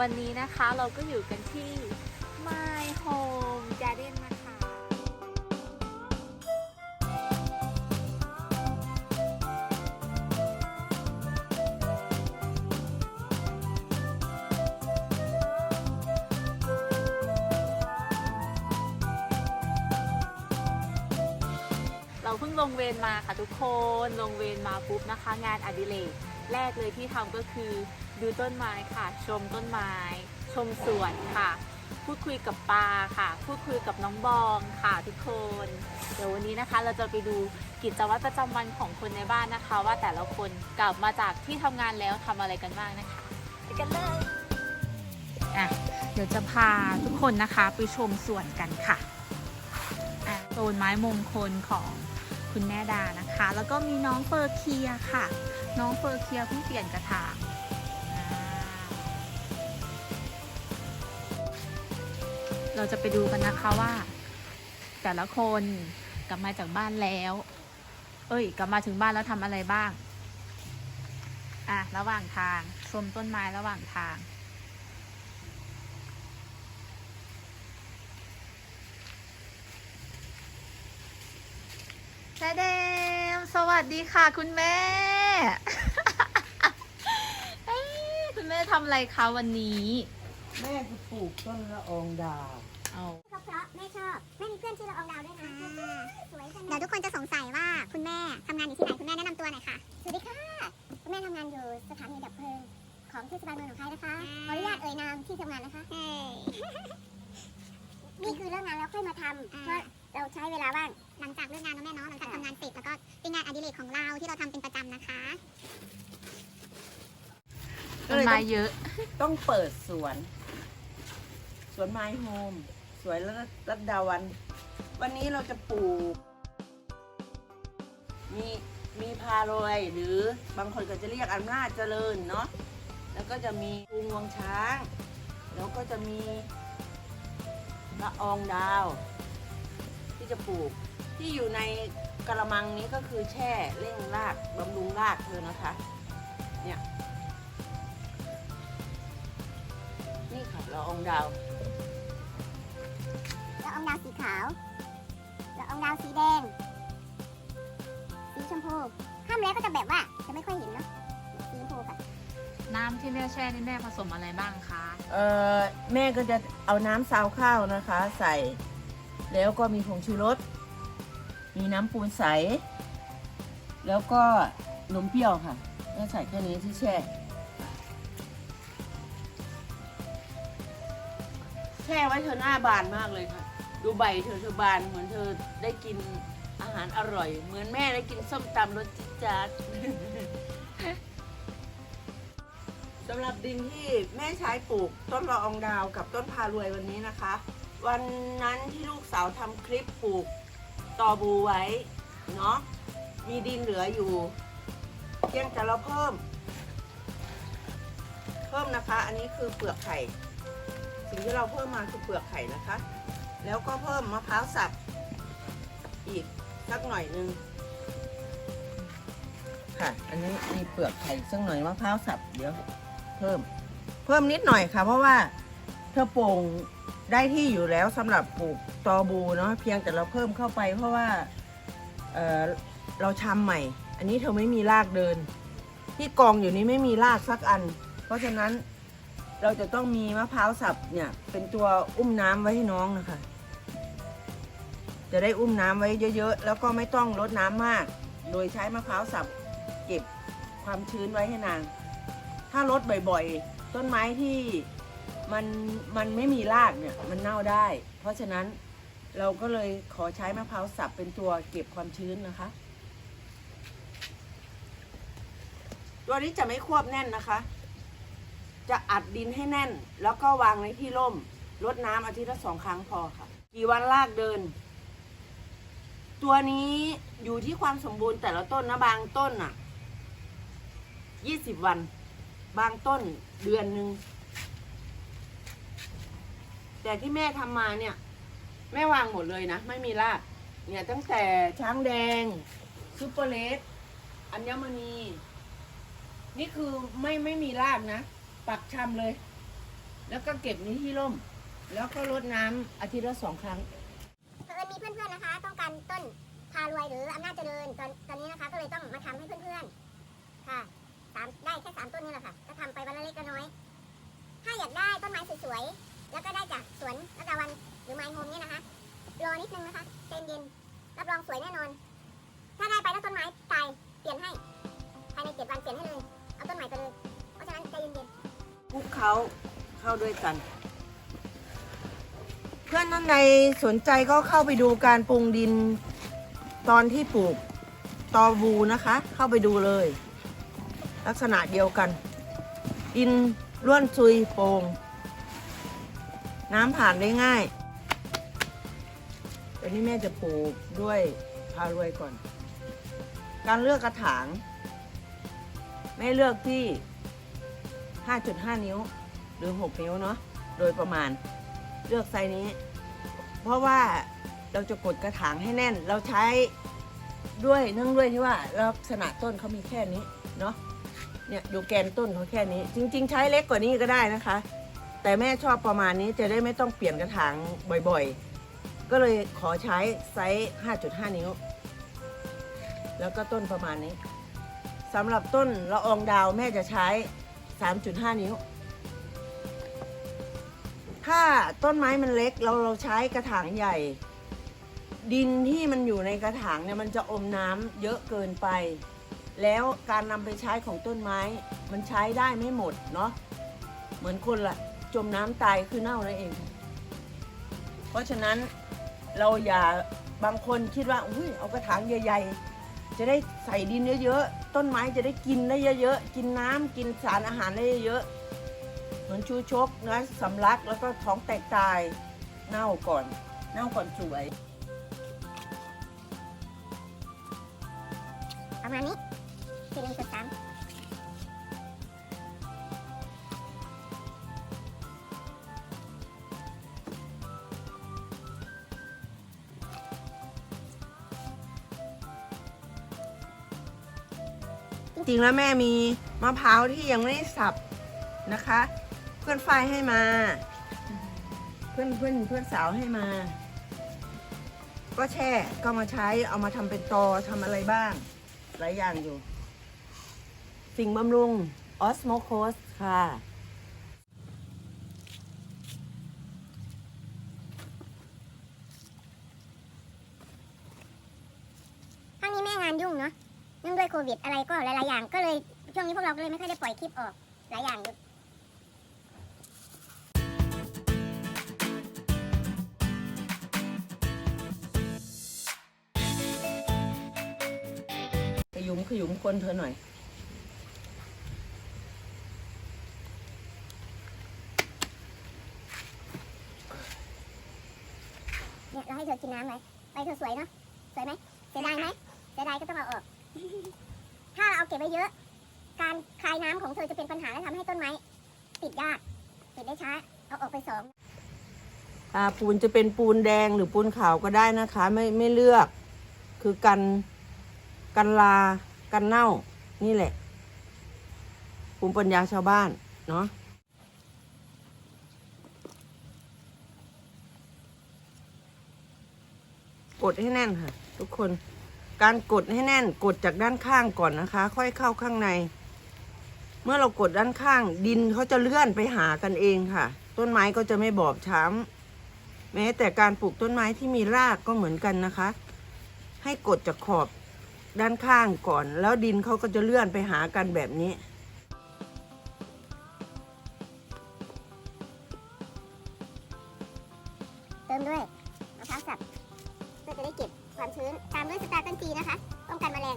วันนี้นะคะเราก็อยู่กันที่ My Home Garden นะคะ เราเพิ่งลงเวรมาค่ะทุกคน ลงเวรมาปุ๊บนะคะ งานอดิเรกแรกเลยที่ทำก็คือ ดูต้นไม้ค่ะ ชมต้นไม้ ชมสวนค่ะ พูดคุยกับปลาค่ะ พูดคุยกับน้องบองค่ะทุกคน เดี๋ยววันนี้นะคะ เราจะไปดูกิจวัตรประจำวันของคนในบ้านนะคะ ว่าแต่ละคนกลับมาจากที่ทำงานแล้วทำอะไรกันบ้างนะคะไปกันเลยอะเดี๋ยวจะพาทุกคนนะคะไปชมสวนกันค่ะอะโซนไม้มงคลของคุณแม่ดานะคะ แล้วก็มีน้องเฟอร์เคียค่ะ น้องเฟอร์เคียเพิ่งเปลี่ยนกระถาง เราจะไปดูกันนะคะว่า แต่ละคนกลับมาจากบ้านแล้ว เอ้ย กลับมาถึงบ้านแล้วทำอะไรบ้าง อะ ระหว่างทาง ชมต้นไม้ระหว่างทาง แม่เดมสวัสดีค่ะ คุณแม่ คุณแม่ทำอะไรคะวันนี้ แม่จะปลูกต้นละอองดาว เอาเพราะเพราะแม่ชอบ แม่มีเพื่อนชื่อละอองดาวด้วยนะสวยจังเดี๋ยวทุกคนจะสงสัยว่าคุณแม่ทำงานอยู่ที่ไหนคุณแม่แนะนำตัวหน่อยค่ะ สวัสดีค่ะ คุณแม่ทำงานอยู่สถานีดับเพลิงของเทศบาลเมืองหนองคายนะคะขออนุญาตเอ่ยนามที่ทำงานนะคะนี่คือเลิกงานแล้วค่อยมาทำเพราะเราใช้เวลาว่างหลังจากเลิกงานนะแม่เนาะหลังจากทำงานเสร็จแล้วก็เป็นงานอดิเรกของเราที่เราทำเป็นประจำนะคะต้นไม้เยอะ ต้องเปิดสวน สวนไม้โฮม สวยรัดรัดดาวัน วันนี้เราจะปลูก มีมีพารวยหรือบางคนก็จะเรียกอำนาจเจริญเนาะแล้วก็จะมีภูงวงช้าง แล้วก็จะมีละอองดาว ที่จะปลูกที่อยู่ในกระมังนี้ก็คือแช่เร่งรากบำรุงรากเธอนะคะเนี่ยนี่ค่ะละอองดาว ดาวสีขาวละอองดาวสีแดง สีชมพูข้ามแล้วก็จะแบบว่าจะไม่ค่อยเห็นเนาะ สีชมพูค่ะน้ำที่แม่แช่นี่แม่ผสมอะไรบ้างคะ เอ่อแม่ก็จะเอาน้ำซาวข้าวนะคะ ใส่ แล้วก็มีผงชูรส มีน้ำปูนใส แล้วก็นมเปรี้ยวค่ะแม่ใส่แค่นี้ที่แช่ แช่ไว้เธอหน้าบานมากเลยค่ะ ดูใบเธอเธอบานเหมือนเธอได้กินอาหารอร่อย เหมือนแม่ได้กินส้มตำรสจิ๊ดจ๊าดสำหรับดินที่แม่ใช้ปลูกต้นละอองดาวกับต้นพารวยวันนี้นะคะ วันนั้นที่ลูกสาวทำคลิปปลูกตอบูไว้เนาะมีดินเหลืออยู่เพียงแต่เราเพิ่ม เพิ่มนะคะ อันนี้คือเปลือกไข่ สิ่งที่เราเพิ่มมาคือเปลือกไข่นะคะ แล้วก็เพิ่มมะพร้าวสับอีกสักหน่อยนึงค่ะ อันนี้มีเปลือกไข่สักหน่อยมะพร้าวสับเดี๋ยวเพิ่ม เพิ่มนิดหน่อยค่ะ เพราะว่าเธอปลูกได้ที่อยู่แล้วสำหรับปลูกตอบูเนาะเพียงแต่เราเพิ่มเข้าไป เพราะว่าเออเราชำใหม่ อันนี้เธอไม่มีรากเดิน ที่กองอยู่นี้ไม่มีรากสักอัน เพราะฉะนั้น เราจะต้องมีมะพร้าวสับเนี่ยเป็นตัวอุ้มน้ำไว้ให้น้องนะคะ จะได้อุ้มน้ำไว้เยอะๆ แล้วก็ไม่ต้องลดน้ำมาก โดยใช้มะพร้าวสับเก็บความชื้นไว้ให้นานถ้าลดบ่อยๆ ต้นไม้ที่มันมันไม่มีรากเนี่ยมันเน่าได้ เพราะฉะนั้นเราก็เลยขอใช้มะพร้าวสับเป็นตัวเก็บความชื้นนะคะ ตัวนี้จะไม่ควบแน่นนะคะ จะอัดดินให้แน่น แล้วก็วางในที่ร่มรดน้ำอาทิตย์ละสองครั้งพอค่ะ กี่วันรากเดิน ตัวนี้อยู่ที่ความสมบูรณ์แต่ละต้นนะบางต้นอะยี่สิบวัน บางต้นเดือนหนึ่งแต่ที่แม่ทำมาเนี่ย แม่วางหมดเลยนะ ไม่มีรากเนี่ยตั้งแต่ช้างแดงซูเปอร์เลสอัญมณี นี่คือไม่ไม่มีรากนะ ปักชำเลย แล้วก็เก็บในที่ร่ม แล้วก็รดน้ำอาทิตย์ละสองครั้ง เผอิญมีเพื่อนๆนะคะ ต้องการต้นพารวยหรืออำนาจเจริญตอนตอนนี้นะคะ ก็เลยต้องมาทำให้เพื่อนๆค่ะสามได้แค่สามต้นนี่แหละค่ะ ก็ทำไปวันละเล็กละน้อย ถ้าอยากได้ต้นไม้สวยๆแล้วก็ได้จากสวนรัตวันหรือไมโฮมเนี่ยนะคะรอนิดนึงนะคะใจเย็นรับรองสวยแน่นอน ถ้าได้ไปแล้วต้นไม้ตายเปลี่ยนให้ภายในเจ็ดวันเปลี่ยนให้เลยเอาต้นใหม่ไปเลยเพราะฉะนั้นใจเย็นๆ คลุกเขาเข้าด้วยกัน เพื่อนท่านใดสนใจก็เข้าไปดูการปรุงดินตอนที่ปลูกตอบูนะคะ เข้าไปดูเลย ลักษณะเดียวกัน ดินร่วนซุยโปร่งน้ำผ่านได้ง่ายแต่นี่แม่จะปลูกด้วยพารวยก่อน การเลือกกระถางแม่เลือกที่ 5.5 นิ้ว หรือ 6 นิ้วเนาะโดยประมาณเลือกไซส์นี้ เพราะว่าเราจะกดกระถางให้แน่น เราใช้ด้วยเนื่องด้วยที่ว่าลักษณะต้นเขามีแค่นี้เนาะเนี่ยดูแกนต้นเขาแค่นี้ จริง ๆ ใช้เล็กกว่านี้ก็ได้นะคะ แต่แม่ชอบประมาณนี้จะได้ไม่ต้องเปลี่ยนกระถางบ่อยๆ ก็เลยขอใช้ไซส์ 5.5 นิ้ว แล้วก็ต้นประมาณนี้สำหรับต้นละอองดาวแม่จะใช้ 3.5นิ้ว ถ้าต้นไม้มันเล็กเราเราใช้กระถางใหญ่ ดินที่มันอยู่ในกระถางเนี่ยมันจะอมน้ำเยอะเกินไป แล้วการนำไปใช้ของต้นไม้ มันใช้ได้ไม่หมดเนาะเหมือนคนละจมน้ำตายคือเน่านั่นเอง เพราะฉะนั้นเราอย่าบางคนคิดว่าอุ้ยเอากระถางใหญ่ๆ จะได้ใส่ดินเยอะๆ ต้นไม้จะได้กินได้เยอะๆ กินน้ำกินสารอาหารได้เยอะๆ เหมือนชูชกนะสำลักแล้วก็ท้องแตกตายเน่าก่อน เน่าก่อนสวย ประมาณนี้สี่หนึ่งจุดสาม ริงๆแล้วแม่มีมะพร้าวที่ยังไม่ได้สับนะคะ เพื่อนฝ้ายให้มา เพื่อนเพื่อนเพื่อนสาวให้มา ก็แช่ก็มาใช้เอามาทำเป็นตอทำอะไรบ้าง หลายอย่างอยู่ สิ่งบำรุงออสโมโคสค่ะ ครั้งนี้แม่งานยุ่งเนาะเนื่องด้ วยโควิดอะไรก็หลายๆอย่าง ก็เลยช่วงนี้พวกเราก็เลยไม่ค่อยได้ปล่อยคลิปออกหลายอย่างอยู่ขยุมขยุมคนเธอหน่อย เนี่ยเราให้เธอกินน้ำไว้ใบเธอสวยเนาะสวยไหมเสียดายไหมเสียดายก็ต้องเอาออก ถ้าเราเอาเก็บไว้เยอะ การคลายน้ำของเธอจะเป็นปัญหาและทำให้ต้นไม้ติดยากติดได้ช้า เอาออกไปสองปูนจะเป็นปูนแดงหรือปูนขาวก็ได้นะคะ ไม่ไม่เลือก คือกันกันลากันเน่านี่แหละภูมิปัญญาชาวบ้านเนาะกดให้แน่นค่ะ ทุกคน การกดให้แน่นกดจากด้านข้างก่อนนะคะ ค่อยเข้าข้างใน เมื่อเรากดด้านข้าง ดินเขาจะเลื่อนไปหากันเองค่ะ ต้นไม้ก็จะไม่บอบช้ำแม้แต่การปลูกต้นไม้ที่มีรากก็เหมือนกันนะคะ ให้กดจากขอบด้านข้างก่อน แล้วดินเขาก็จะเลื่อนไปหากันแบบนี้ ความชื้น ตามด้วยสตาร์ตันจีนะคะ ป้องกันแมลง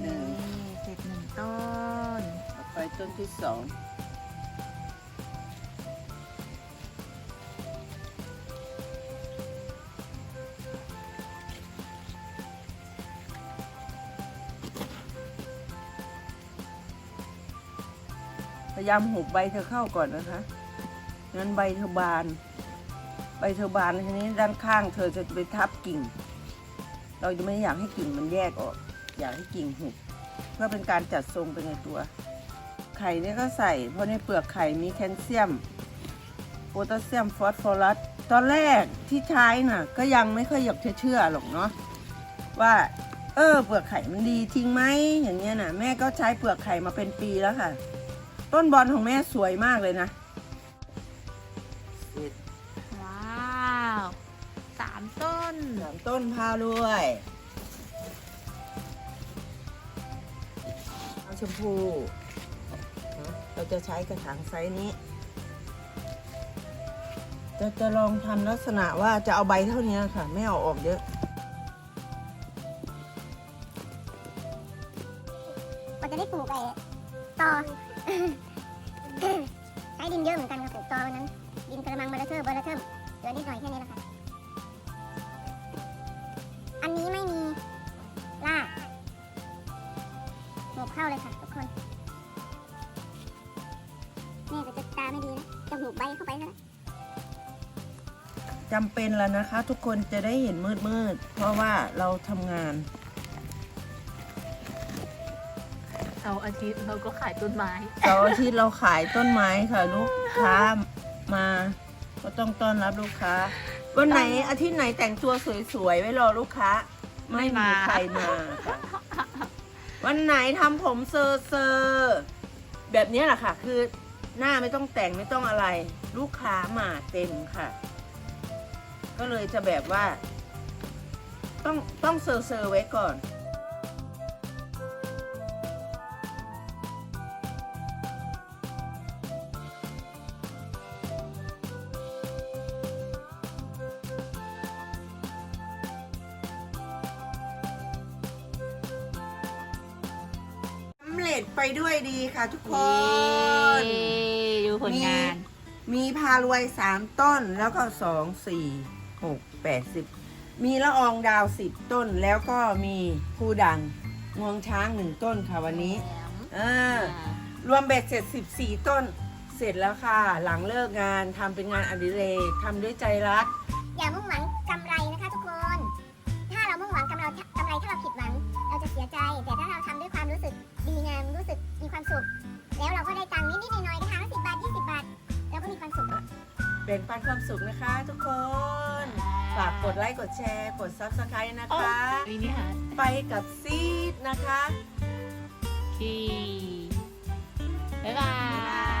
หนึ่งเสร็จหนึ่งต้นต่อไปต้นที่สองพยายามหุบใบเธอเข้าก่อนนะคะ งั้นใบเธอบาน ใบเธอบานทีนี้ด้านข้างเธอจะไปทับกิ่ง เราจะไม่อยากให้กิ่งมันแยกออก อยากให้กิ่งหุบเพื่อเป็นการจัดทรงไปในตัว ไข่เนี่ยก็ใส่ เพราะในเปลือกไข่มีแคลเซียมโพแทสเซียมฟอสฟอรัสตอนแรกที่ใช้น่ะ ก็ยังไม่ค่อยอยากจะเชื่อหรอกเนาะว่า เออเปลือกไข่มันดีจริงไหมอย่างเงี้ยน่ะ แม่ก็ใช้เปลือกไข่มาเป็นปีแล้วค่ะ ต้นบอลของแม่สวยมากเลยนะ เสร็จว้าวสามต้น สามต้นพาด้วยเอาชมพูนะเราจะใช้กระถางไซส์นี้ จะจะลองทำลักษณะว่าจะเอาใบเท่านี้ค่ะ ไม่เอาออกเยอะกว่าจะได้ปลูกไอ้ตอ ใช้ดินเยอะเหมือนกันค่ะปลูกตอวันนั้น ดินกระมังเบอร์เทอร์เบอร์เทอร์เหลือนิดหน่อยแค่นี้แหละค่ะ อันนี้ไม่มีรากหมกเข้าเลยค่ะทุกคนแม่ก็จะตาไม่ดีนะจะหูกใบเข้าไปแล้วจำเป็นแล้วนะคะ ทุกคนจะได้เห็นมืดมืดๆเพราะว่าเราทำงาน เสาร์อาทิตย์เราก็ขายต้นไม้ เสาร์อาทิตย์เราขายต้นไม้ค่ะลูกค้า มา ก็ต้องต้อนรับลูกค้า วันไหนอาทิตย์ไหนแต่งตัวสวยๆไว้รอลูกค้า ไม่มีใครมาค่ะวันไหนทำผมเซอร์เซอร์ๆแบบนี้แหละค่ะ คือหน้าไม่ต้องแต่งไม่ต้องอะไร ลูกค้ามาเต็มค่ะ ก็เลยจะแบบว่า ต้องต้องเซอร์เซอร์ๆไว้ก่อน เร็จไปด้วยดีค่ะทุกคนเย้ดูผลงาน มีพารวยสามต้นแล้วก็สองสี่หกแปดสิบมีละอองดาวสิบต้นแล้วก็มีผู้ดังงวงช้างหนึ่งต้นค่ะวันนี้อ่ารวมเบ็ดเสร็จสิบสี่ต้น เสร็จแล้วค่ะ หลังเลิกงานทำเป็นงานอดิเรกทำด้วยใจรัก อย่ามุ่งหวังกำไรนะคะทุกคน ถ้าเรามุ่งหวังกำไรกำไรถ้าเราผิดหวัง เราจะเสียใจแต่ถ้า งามรู้สึกมีความสุข แล้วเราก็ได้ตังค์นิดๆหน่อยๆนะคะสิบบาทยี่สิบบาทเราก็มีความสุข แบ่งปันความสุขนะคะทุกคน ฝากกดไลค์กดแชร์กด Subscribe นะคะมินิฮาร์ดไปกับซีดนะคะ คีบ๊ายบาย